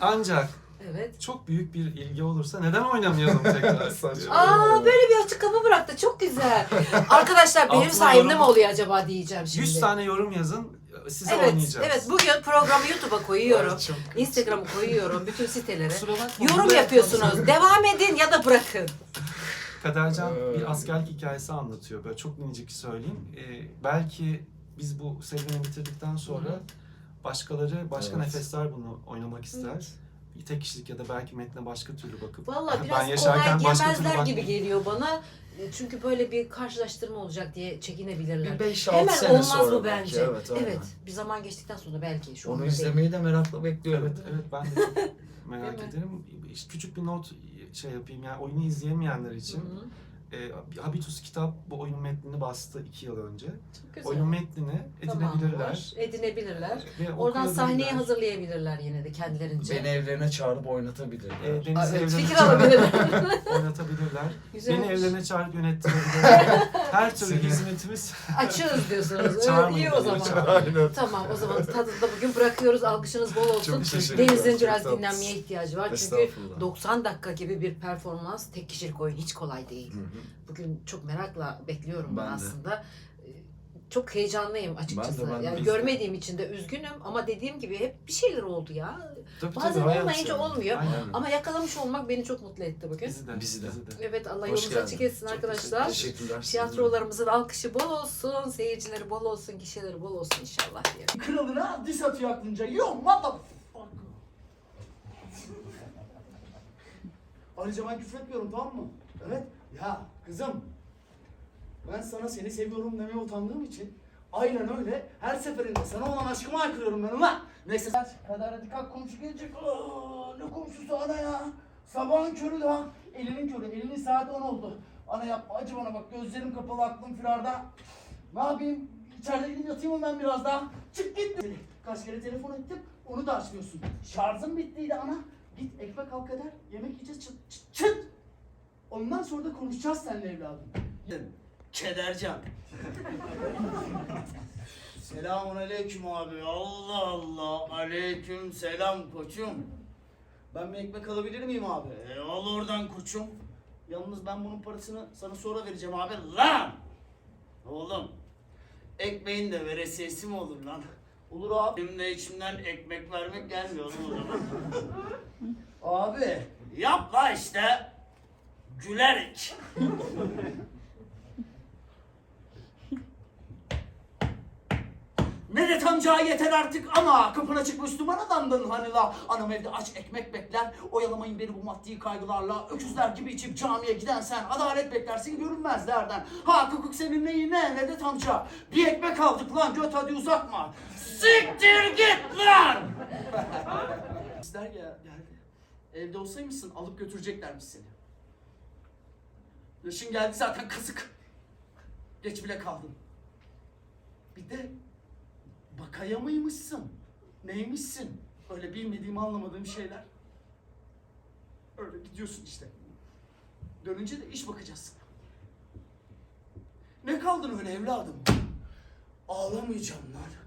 Ancak Evet. çok büyük bir ilgi olursa neden oynamayalım tekrar? Saçma. Aa böyle bir açıklama bıraktı. Çok güzel. Arkadaşlar benim Altına sayemde yorum- mi oluyor acaba diyeceğim şimdi. 100 tane yorum yazın size Evet, oynayacağız. evet bugün programı YouTube'a koyuyorum. Ay, çok- Instagram'a koyuyorum. Bütün sitelere. Kusura bakma, Yorum burada- yapıyorsunuz. Devam edin ya da bırakın. Kadercan Ee. bir askerlik hikayesi anlatıyor. Böyle çok minicik söyleyeyim. Ee, belki biz bu serüveni bitirdikten sonra. Başkaları, başka Evet. nefesler bunu oynamak ister. Tek kişilik ya da belki metne başka türlü bakıp Vallahi ben biraz yaşarken kolay başka türlü yemezler bak- gibi geliyor bana. Çünkü böyle bir karşılaştırma olacak diye çekinebilirler. Bir 5-6 Hemen sene olmaz sonra bu belki, bence. Evet, aynen. bir zaman geçtikten sonra belki şu Onu anda değil. izlemeyi de merakla bekliyorum. Evet, evet ben de çok merak Değil mi? ederim. İşte Küçük bir not şey yapayım yani oyunu izleyemeyenler için. Hı hı. E, Habitus kitap bu oyunun metnini bastı iki yıl önce. Çok güzel. Oyunun metnini Tamam, edinebilirler. var. Edinebilirler. Ve Oradan sahneye hazırlayabilirler yine de kendilerince. Beni evlerine çağırıp oynatabilirler. E, Deniz'i Evet, evlerine fikir alabilirler. oynatabilirler. Güzel. Beni evlerine çağırıp yönettirebilirler. Her türlü Seni- hizmetimiz. Açığız diyorsunuz. İyi o zaman. Aynen. Tamam o zaman tadında bugün bırakıyoruz. Alkışınız bol olsun. Deniz'in biraz dinlenmeye ihtiyacı var. Çünkü Estağfurullah. 90 dakika gibi bir performans tek kişilik oyun hiç kolay değil. Hı hı. Bugün çok merakla bekliyorum ben, Ben aslında. Ee, Çok heyecanlıyım açıkçası. Ben de, ben de. yani de. görmediğim için de üzgünüm ama dediğim gibi hep bir şeyler oldu ya. Tabii, Bazen tabii, olmayınca yani. olmuyor. Aynen. Ama yakalamış olmak beni çok mutlu etti bugün. Bizi de. Bizi de. Evet Allah Hoş yolunuzu geldin. açık etsin Çok arkadaşlar. Teşekkürler. Tiyatrolarımızın alkışı bol olsun, seyircileri bol olsun, gişeleri bol olsun inşallah diye. Kralına diss atıyor aklınca. Yo motherfucker. Ayrıca ben küfür etmiyorum tamam mı? Evet. Ya kızım. Ben sana seni seviyorum demeye utandığım için aynen öyle her seferinde sana olan aşkımı aykırıyorum ben ulan. Neyse. Kadar hadi kalk komşu gelecek. Aa, ne komşusu ana ya? Sabahın körü daha. Elinin körü. Elinin saati 10 oldu. Ana yapma acı bana bak gözlerim kapalı aklım firarda. Ne yapayım? İçeride gidip yatayım mı ben biraz daha? Çık git. Kaç kere telefon ettim onu da açmıyorsun. Şarjım bittiydi ana. Git ekmek al kadar yemek yiyeceğiz çıt çıt çıt. Ondan sonra da konuşacağız seninle evladım. Kedercan. Selamun aleyküm abi. Allah Allah. Aleyküm selam koçum. Ben bir ekmek alabilir miyim abi? E, al oradan koçum. Yalnız ben bunun parasını sana sonra vereceğim abi. Lan! Oğlum. Ekmeğin de veresiyesi mi olur lan? Olur abi. Benim de içimden ekmek vermek gelmiyor oğlum o zaman. abi. Yap la işte. Gülerek. Medet amca yeter artık ama kapına çık Müslüman adamdın hani la. Anam evde aç ekmek bekler. Oyalamayın beni bu maddi kaygılarla. Öküzler gibi içip camiye giden sen. Adalet beklersin görünmezlerden. Ha hukuk senin neyine Medet amca. Bir ekmek aldık lan göt hadi uzatma. Siktir git lan. Bizler ya geldi. Evde olsaymışsın alıp götüreceklermiş seni. Yaşın geldi zaten kazık. Geç bile kaldın. Bir de bakaya mıymışsın? Neymişsin? Öyle bilmediğim anlamadığım şeyler. Öyle gidiyorsun işte. Dönünce de iş bakacağız. Ne kaldın öyle evladım? Ağlamayacağım lan.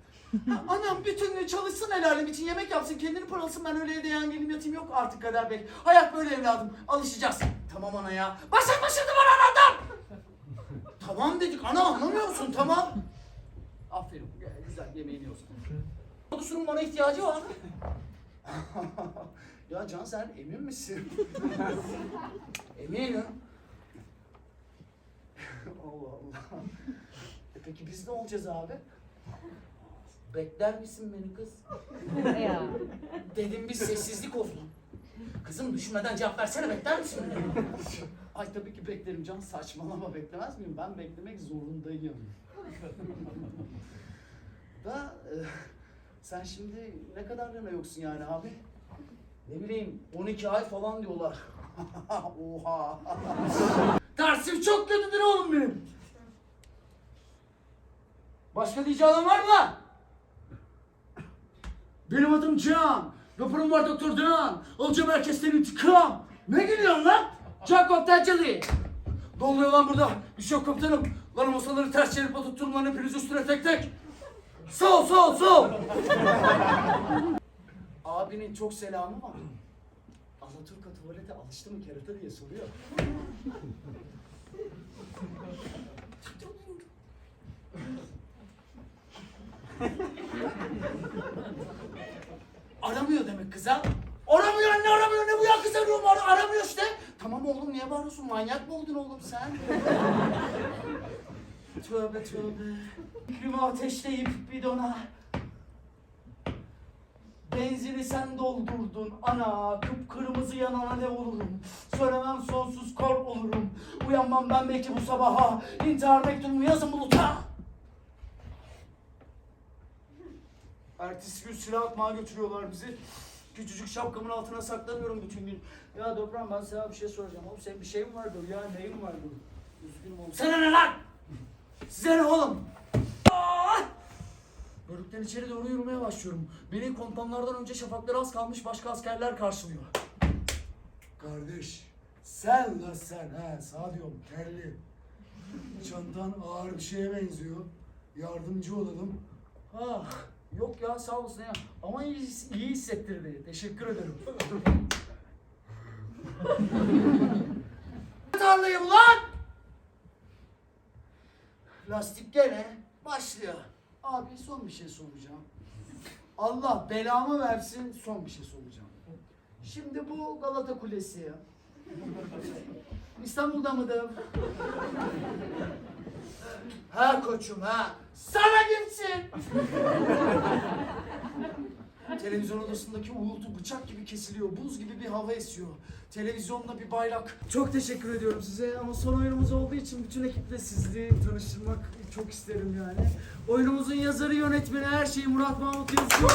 Ha, Anam bütün gün çalışsın el alem için yemek yapsın kendini paralasın ben öyle evde yan gelim yatayım yok artık Kader Bey. Hayat böyle evladım alışacağız. Tamam ana ya. Başın başını var anadan. tamam dedik ana anlamıyor musun tamam. Aferin gü- güzel yemeğini yiyorsun. Kodusunun bana ihtiyacı var. ya Can sen emin misin? Eminim. Allah Allah. E peki biz ne olacağız abi? Bekler misin beni kız? Ya. Dedim bir sessizlik oldu. Kızım düşünmeden cevap versene bekler misin? Ay tabii ki beklerim Can saçmalama beklemez miyim? Ben beklemek zorundayım. da e, sen şimdi ne kadarlığına yoksun yani abi? Ne bileyim 12 ay falan diyorlar. Oha. Dersim çok kötüdür oğlum benim. Başka diyeceğin var mı lan? Benim adım Can. Raporum var Doktor Can. Alacağım herkesten intikam. Ne gülüyorsun lan? Can Koptercili. Doluyor lan burada. Bir şey yok komutanım. Lan o masaları ters çevirip oturttum lan hepiniz üstüne tek tek. Sol sol sol. abinin çok selamı var. Alaturka tuvalete alıştı mı kerata diye soruyor. Aramıyor demek kıza. Aramıyor anne aramıyor ne bu ya kız arıyorum ar- aramıyor işte. Tamam oğlum niye bağırıyorsun manyak mı oldun oğlum sen? tövbe tövbe. Fikrimi ateşleyip bidona. Benzini sen doldurdun ana Kıpkırmızı yanana ne olurum Söylemem sonsuz kor olurum Uyanmam ben belki bu sabaha İntihar mektubumu yazın buluta Ertesi gün silah atmaya götürüyorlar bizi Küçücük şapkamın altına saklanıyorum bütün gün Ya Döpren ben sana bir şey soracağım oğlum senin bir şeyin vardır ya neyin vardır Üzgünüm oğlum Sana ne lan Size ne oğlum! Bölükten içeri doğru yürümeye başlıyorum. Beni komutanlardan önce şafakları az kalmış başka askerler karşılıyor. Kardeş, sen la sen he, sağ diyorum, kelli. Çantan ağır bir şeye benziyor. Yardımcı olalım. Ah, yok ya sağ olsun ya. Ama iyi, iyi hissettirdi. Teşekkür ederim. Tarlayı ulan! Lastik gene başlıyor. Abi son bir şey soracağım. Allah belamı versin son bir şey soracağım. Şimdi bu Galata Kulesi. İstanbul'da mıdır? Ha koçum ha. Sana gitsin. Televizyon odasındaki uğultu bıçak gibi kesiliyor. Buz gibi bir hava esiyor. Televizyonda bir bayrak. Çok teşekkür ediyorum size ama son oyunumuz olduğu için bütün ekiple sizi tanıştırmak çok isterim yani. Oyunumuzun yazarı, yönetmeni, her şeyi Murat Mahmut yazıyor.